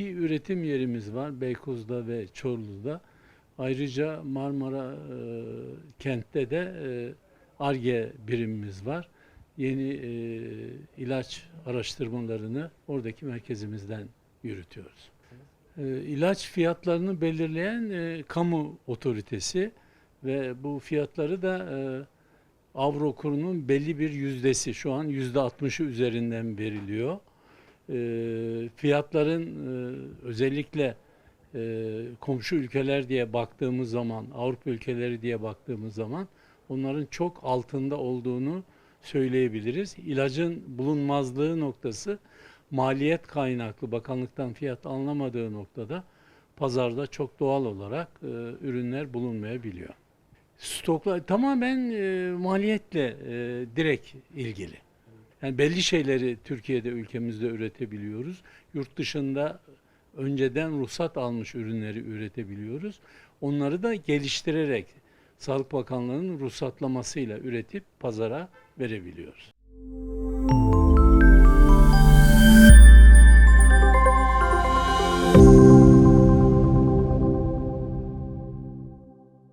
üretim yerimiz var Beykoz'da ve Çorlu'da. Ayrıca Marmara e, kentte de ARGE birimimiz var. Yeni e, ilaç araştırmalarını oradaki merkezimizden yürütüyoruz. E, ilaç fiyatlarını belirleyen e, kamu otoritesi ve bu fiyatları da e, Avro kurunun belli bir yüzdesi şu an yüzde 60'ı üzerinden veriliyor. E, fiyatların e, özellikle e, komşu ülkeler diye baktığımız zaman, Avrupa ülkeleri diye baktığımız zaman onların çok altında olduğunu söyleyebiliriz. İlacın bulunmazlığı noktası maliyet kaynaklı bakanlıktan fiyat anlamadığı noktada pazarda çok doğal olarak e, ürünler bulunmayabiliyor. Stoklar tamamen e, maliyetle e, direkt ilgili. Yani belli şeyleri Türkiye'de ülkemizde üretebiliyoruz. Yurt dışında önceden ruhsat almış ürünleri üretebiliyoruz. Onları da geliştirerek Sağlık Bakanlığı'nın ruhsatlamasıyla üretip pazara verebiliyoruz.